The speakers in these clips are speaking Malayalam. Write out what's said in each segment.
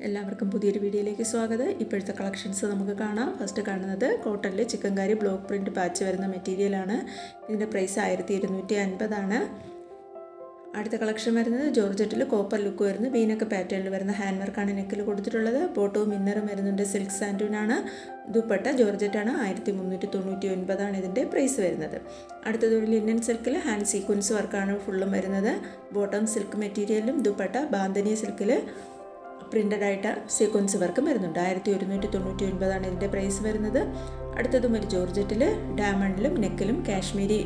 എല്ലാവർക്കും പുതിയൊരു വീഡിയോയിലേക്ക് സ്വാഗതം. ഇപ്പോഴത്തെ കളക്ഷൻസ് നമുക്ക് കാണാം. ഫസ്റ്റ് കാണുന്നത് കോട്ടണിൽ ചിക്കൻകാരി ബ്ലോക്ക് പ്രിന്റ് പാച്ച് വരുന്ന മെറ്റീരിയലാണ് ഇതിന്റെ പ്രൈസ് ആയിരത്തി ഇരുന്നൂറ്റി അൻപതാണ് അടുത്ത കളക്ഷൻ വരുന്നത് ജോർജറ്റിൽ കോപ്പർ ലുക്ക് വരുന്നു. വീനൊക്കെ പാറ്റേണിൽ വരുന്ന ഹാൻഡ് വർക്കാണ് നെക്കിൽ കൊടുത്തിട്ടുള്ളത്. ബോട്ടവും ഇന്നറും വരുന്നുണ്ട് സിൽക്ക് സാൻഡൂനാണ് ദുപ്പട്ട ജോർജറ്റാണ് ആയിരത്തി മുന്നൂറ്റി തൊണ്ണൂറ്റി ഒൻപതാണ് ഇതിന്റെ പ്രൈസ് വരുന്നത്. അടുത്തത് ഒരു ലിനൻ സിൽക്കിൽ ഹാൻഡ് സീക്വൻസ് വർക്കാണ് ഫുള്ളും വരുന്നത്. ബോട്ടം സിൽക്ക് മെറ്റീരിയലും ദുപ്പട്ട ബാന്തനിയ സിൽക്കിൽ പ്രിന്റഡ് ആയിട്ട് സീക്വൻസ് വർക്കും വരുന്നുണ്ട്. ആയിരത്തി ഒരുന്നൂറ്റി തൊണ്ണൂറ്റി ഒൻപതാണ് ഇതിന്റെ പ്രൈസ് വരുന്നത്. അടുത്തതും ഒരു ജോർജറ്റിൽ ഡയമണ്ടിലും നെക്കിലും കാശ്മീരി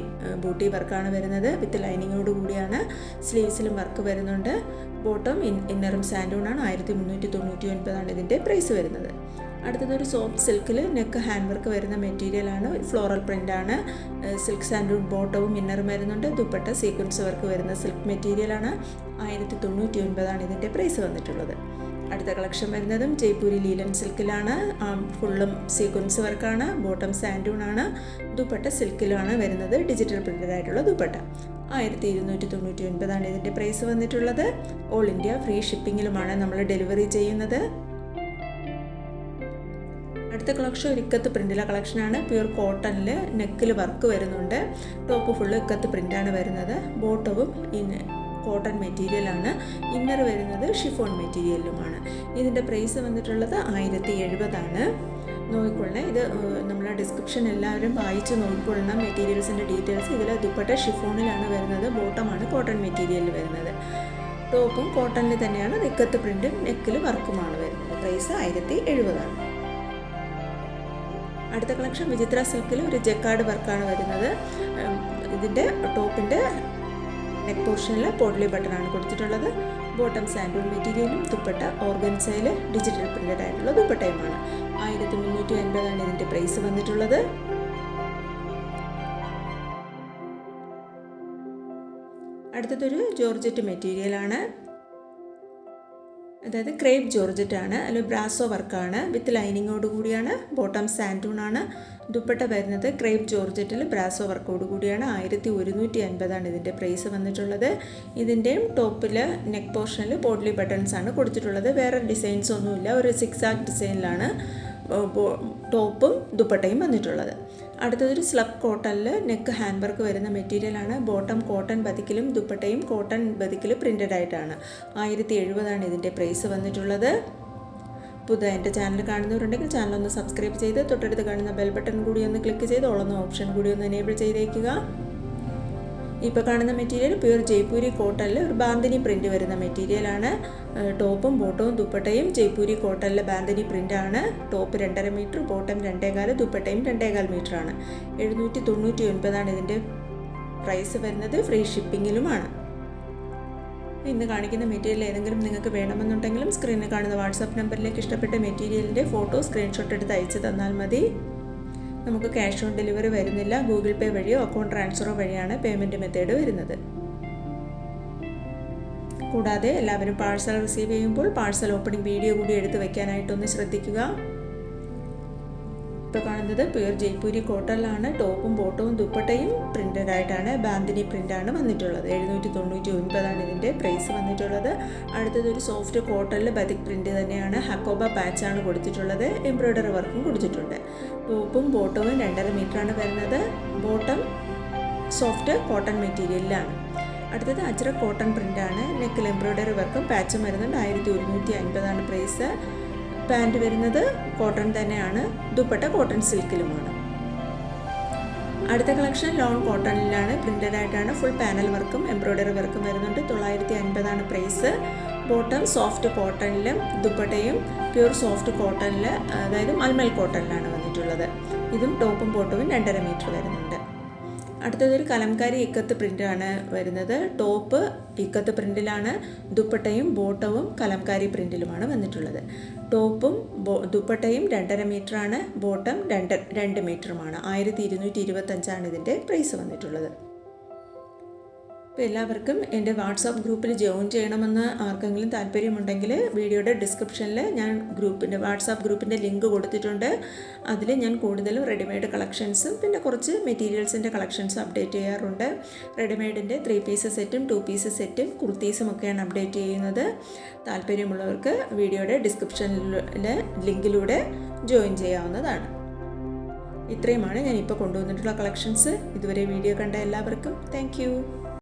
ബൂട്ടി വർക്കാണ് വരുന്നത്. വിത്ത് ലൈനിങ്ങോട് കൂടിയാണ് സ്ലീവ്സിലും വർക്ക് വരുന്നുണ്ട്. ബോട്ടം ഇൻ ഇന്നറും സാൻഡൂണാണ് ആയിരത്തി മുന്നൂറ്റി തൊണ്ണൂറ്റി ഒൻപതാണ് ഇതിന്റെ പ്രൈസ് വരുന്നത്. അടുത്തതൊരു സോഫ്റ്റ് സിൽക്കിൽ നെക്ക് ഹാൻഡ് വർക്ക് വരുന്ന മെറ്റീരിയലാണ് ഫ്ലോറൽ പ്രിന്റാണ് സിൽക്ക് സാൻഡൂൺ ബോട്ടവും ഇന്നറും വരുന്നുണ്ട്. ദുപ്പട്ട സീക്വൻസ് വർക്ക് വരുന്ന സിൽക്ക് മെറ്റീരിയലാണ് ആയിരത്തി തൊണ്ണൂറ്റി ഒൻപതാണ് ഇതിന്റെ പ്രൈസ് വന്നിട്ടുള്ളത്. അടുത്ത കളക്ഷൻ വരുന്നതും ജയ്പൂരി ലീലൻ സിൽക്കിലാണ് ഫുള്ളും സീക്വൻസ് വർക്കാണ് ബോട്ടം സാൻഡൂൺ ആണ്. ദുപ്പട്ട സിൽക്കിലാണ് വരുന്നത്. ഡിജിറ്റൽ പ്രിന്റഡ് ആയിട്ടുള്ള ദുപ്പട്ട. ആയിരത്തി ഇരുന്നൂറ്റി തൊണ്ണൂറ്റി ഒൻപതാണ് ഇതിന്റെ പ്രൈസ് വന്നിട്ടുള്ളത് ഓൾ ഇന്ത്യ ഫ്രീ ഷിപ്പിങ്ങിലുമാണ് നമ്മൾ ഡെലിവറി ചെയ്യുന്നത്. അടുത്ത കളക്ഷൻ ഒരു ഇക്കത്ത് പ്രിന്റിലെ കളക്ഷനാണ്. പ്യൂർ കോട്ടണിൽ നെക്കിൽ വർക്ക് വരുന്നുണ്ട്. ടോപ്പ് ഫുള്ള് ഇക്കത്ത് പ്രിന്റാണ് വരുന്നത്. ബോട്ടവും ഇന്ന് കോട്ടൺ മെറ്റീരിയലാണ് ഇന്നർ വരുന്നത് ഷിഫോൺ മെറ്റീരിയലുമാണ് ഇതിന്റെ പ്രൈസ് വന്നിട്ടുള്ളത് ആയിരത്തി എഴുപതാണ് നോക്കിക്കൊള്ളണം ഇത് നമ്മളെ ഡിസ്ക്രിപ്ഷൻ എല്ലാവരും വായിച്ച് നോക്കിക്കൊള്ളണം മെറ്റീരിയൽസിന്റെ ഡീറ്റെയിൽസ് ഇതിൽ ദുപ്പട്ട ഷിഫോണിലാണ് വരുന്നത്. ബോട്ടമാണ് കോട്ടൺ മെറ്റീരിയലിൽ വരുന്നത്. ടോപ്പും കോട്ടണിൽ തന്നെയാണ്. നിക്കത്ത് പ്രിന്റും നെക്കിൽ വർക്കുമാണ് വരുന്നത്. പ്രൈസ് ആയിരത്തി എഴുപതാണ് അടുത്ത കളക്ഷൻ വിചിത്ര സിൽക്കിൽ ഒരു ജക്കാർഡ് വർക്കാണ് വരുന്നത്. ഇതിന്റെ ടോപ്പിന്റെ നെക്ക് പോർഷനിൽ പോട്ട്ലി ബട്ടണാണ് കൊടുത്തിട്ടുള്ളത്. ബോട്ടം സാൻഡൂൺ മെറ്റീരിയലും ദുപ്പട്ട ഓർഗൻസയിൽ ഡിജിറ്റൽ പ്രിന്റഡ് ആയിട്ടുള്ള ദുപ്പട്ടയുമാണ് ആയിരത്തി മുന്നൂറ്റി അൻപതാണ് ഇതിന്റെ പ്രൈസ് വന്നിട്ടുള്ളത്. അടുത്തതൊരു ജോർജറ്റ് മെറ്റീരിയലാണ് അതായത് ക്രേപ്പ് ജോർജറ്റ് ആണ് അല്ലെങ്കിൽ ബ്രാസോ വർക്കാണ്. വിത്ത് ലൈനിങ്ങോട് കൂടിയാണ്. ബോട്ടം സാൻഡൂൺ ആണ് ദുപ്പട്ട വരുന്നത് ക്രേപ്പ് ജോർജറ്റിൽ ബ്രാസോ വർക്കോട് കൂടിയാണ്. ആയിരത്തി ഒരുന്നൂറ്റി അൻപതാണ് ഇതിന്റെ പ്രൈസ് വന്നിട്ടുള്ളത്. ഇതിന്റെയും ടോപ്പിൽ നെക്ക് പോർഷനിൽ പോട്ട്ലി ബട്ടൺസ് ആണ് കൊടുത്തിട്ടുള്ളത്. വേറെ ഡിസൈൻസ് ഒന്നുമില്ല. ഒരു സിക്സ് ആക്ട് ഡിസൈനിലാണ് ടോപ്പും ദുപ്പട്ടയും വന്നിട്ടുള്ളത്. അടുത്തതൊരു സ്ലബ് കോട്ടണിൽ നെക്ക് ഹാൻഡ് വർക്ക് വരുന്ന മെറ്റീരിയലാണ് ബോട്ടം കോട്ടൺ ബതിക്കിലും ദുപ്പട്ടയും കോട്ടൺ ബതിക്കിൽ പ്രിന്റഡ് ആയിട്ടാണ്. ആയിരത്തി എഴുപതാണ് ഇതിന്റെ പ്രൈസ് വന്നിട്ടുള്ളത് പുതുതായി എന്റെ ചാനൽ കാണുന്നവരുണ്ടെങ്കിൽ ചാനൽ ഒന്ന് സബ്സ്ക്രൈബ് ചെയ്ത് തൊട്ടടുത്ത് കാണുന്ന ബെൽ ബട്ടൺ കൂടി ഒന്ന് ക്ലിക്ക് ചെയ്ത് ഓളൊന്ന് ഓപ്ഷൻ കൂടി ഒന്ന് എനേബിൾ ചെയ്തേക്കുക. ഇപ്പോൾ കാണുന്ന മെറ്റീരിയൽ പ്യൂർ ജയ്പൂരി കോട്ടണിൽ ഒരു ബാന്തിനി പ്രിന്റ് വരുന്ന മെറ്റീരിയലാണ് ടോപ്പും ബോട്ടവും ദുപ്പട്ടയും ജയ്പൂരി കോട്ടണിലെ ബാന്തിനി പ്രിന്റാണ് ടോപ്പ് രണ്ടര മീറ്റർ ബോട്ടം രണ്ടേകാൽ ദുപ്പട്ടയും രണ്ടേകാൽ മീറ്ററാണ് എഴുന്നൂറ്റി തൊണ്ണൂറ്റി ഒൻപതാണ് ഇതിന്റെ പ്രൈസ് വരുന്നത്. ഫ്രീ ഷിപ്പിങ്ങിലുമാണ് ഇന്ന് കാണിക്കുന്ന മെറ്റീരിയൽ ഏതെങ്കിലും നിങ്ങൾക്ക് വേണമെന്നുണ്ടെങ്കിലും സ്ക്രീനിൽ കാണുന്ന വാട്സാപ്പ് നമ്പറിലേക്ക് ഇഷ്ടപ്പെട്ട മെറ്റീരിയലിന്റെ ഫോട്ടോ സ്ക്രീൻഷോട്ട് എടുത്ത് അയച്ചു തന്നാൽ മതി. നമുക്ക് ക്യാഷ് ഓൺ ഡെലിവറി വരുന്നില്ല. ഗൂഗിൾ പേ വഴിയോ അക്കൗണ്ട് ട്രാൻസ്ഫറോ വഴിയാണ് പേയ്മെന്റ് മെത്തേഡ് വരുന്നത്. കൂടാതെ എല്ലാവരും പാഴ്സൽ റിസീവ് ചെയ്യുമ്പോൾ പാഴ്സൽ ഓപ്പണിംഗ് വീഡിയോ കൂടി എടുത്ത് വയ്ക്കാനായിട്ടൊന്ന് ശ്രദ്ധിക്കുക. ഇപ്പോൾ കാണുന്നത് പ്യുർ ജയ്പൂരി കോട്ടണിലാണ് ടോപ്പും ബോട്ടവും ദുപ്പട്ടയും പ്രിന്റഡ് ആയിട്ടാണ്. ബാന്തിനി പ്രിന്റാണ് വന്നിട്ടുള്ളത്. എഴുന്നൂറ്റി തൊണ്ണൂറ്റി ഒൻപതാണ് ഇതിന്റെ പ്രൈസ് വന്നിട്ടുള്ളത്. അടുത്തത് ഒരു സോഫ്റ്റ് കോട്ടണിൽ ബതിക് പ്രിന്റ് തന്നെയാണ്. ഹക്കോബ പാച്ചാണ് കൊടുത്തിട്ടുള്ളത്. എംബ്രോയ്ഡറി വർക്കും കൊടുത്തിട്ടുണ്ട്. ടോപ്പും ബോട്ടവും രണ്ടര മീറ്ററാണ് വരുന്നത്. ബോട്ടം സോഫ്റ്റ് കോട്ടൺ മെറ്റീരിയലിലാണ് അടുത്തത് അജ്ര കോട്ടൺ പ്രിന്റാണ് നെക്കിൽ എംബ്രോയ്ഡറി വർക്കും പാച്ചും വരുന്നുണ്ട്. ആയിരത്തി ഒരുന്നൂറ്റി അൻപതാണ് പ്രൈസ് പാന്റ് വരുന്നത് കോട്ടൺ തന്നെയാണ്. ദുപ്പട്ട കോട്ടൺ സിൽക്കിലുമാണ്. അടുത്ത കളക്ഷൻ ലോൺ കോട്ടണിലാണ്. പ്രിന്റഡ് ആയിട്ടാണ് ഫുൾ പാനൽ വർക്കും എംബ്രോയ്ഡറി വർക്കും വരുന്നുണ്ട്. തൊള്ളായിരത്തി അൻപതാണ് പ്രൈസ്. ബോട്ടം സോഫ്റ്റ് കോട്ടണിലും ദുപ്പട്ടയും പ്യൂർ സോഫ്റ്റ് കോട്ടണിൽ അതായത് മൽമൽ കോട്ടണിലാണ് വന്നിട്ടുള്ളത്. ഇതും ടോപ്പും ബോട്ടവും രണ്ടര മീറ്റർ വരുന്നുണ്ട്. അടുത്തതൊരു കലംകാരി ഇക്കത്ത് പ്രിന്റാണ് വരുന്നത്. ടോപ്പ് ഇക്കത്ത് പ്രിന്റിലാണ് ദുപ്പട്ടയും ബോട്ടവും കലംകാരി പ്രിന്റിലുമാണ് വന്നിട്ടുള്ളത്. ടോപ്പും ബോ ദുപ്പട്ടയും രണ്ടര മീറ്ററാണ് ബോട്ടം രണ്ട് രണ്ട് മീറ്ററുമാണ്. ആയിരത്തി ഇരുന്നൂറ്റി ഇരുപത്തഞ്ചാണ് ഇതിന്റെ പ്രൈസ് വന്നിട്ടുള്ളത്. അപ്പോൾ എല്ലാവർക്കും എന്റെ വാട്സാപ്പ് ഗ്രൂപ്പിൽ ജോയിൻ ചെയ്യണമെന്ന് ആർക്കെങ്കിലും താല്പര്യമുണ്ടെങ്കിൽ വീഡിയോയുടെ ഡിസ്ക്രിപ്ഷനിൽ ഞാൻ ഗ്രൂപ്പിന്റെ വാട്സാപ്പ് ഗ്രൂപ്പിന്റെ ലിങ്ക് കൊടുത്തിട്ടുണ്ട്. അതിൽ ഞാൻ കൂടുതലും റെഡിമെയ്ഡ് കളക്ഷൻസും പിന്നെ കുറച്ച് മെറ്റീരിയൽസിന്റെ കളക്ഷൻസും അപ്ഡേറ്റ് ചെയ്യാറുണ്ട്. റെഡിമെയ്ഡിന്റെ ത്രീ പീസ് സെറ്റും ടു പീസ് സെറ്റും കുർത്തീസും ഒക്കെയാണ് അപ്ഡേറ്റ് ചെയ്യുന്നത്. താല്പര്യമുള്ളവർക്ക് വീഡിയോയുടെ ഡിസ്ക്രിപ്ഷനിലെ ലിങ്കിലൂടെ ജോയിൻ ചെയ്യാവുന്നതാണ്. ഇത്രയുമാണ് ഞാൻ ഇപ്പോൾ കൊണ്ടുവന്നിട്ടുള്ള കളക്ഷൻസ്. ഇതുവരെ വീഡിയോ കണ്ട എല്ലാവർക്കും താങ്ക്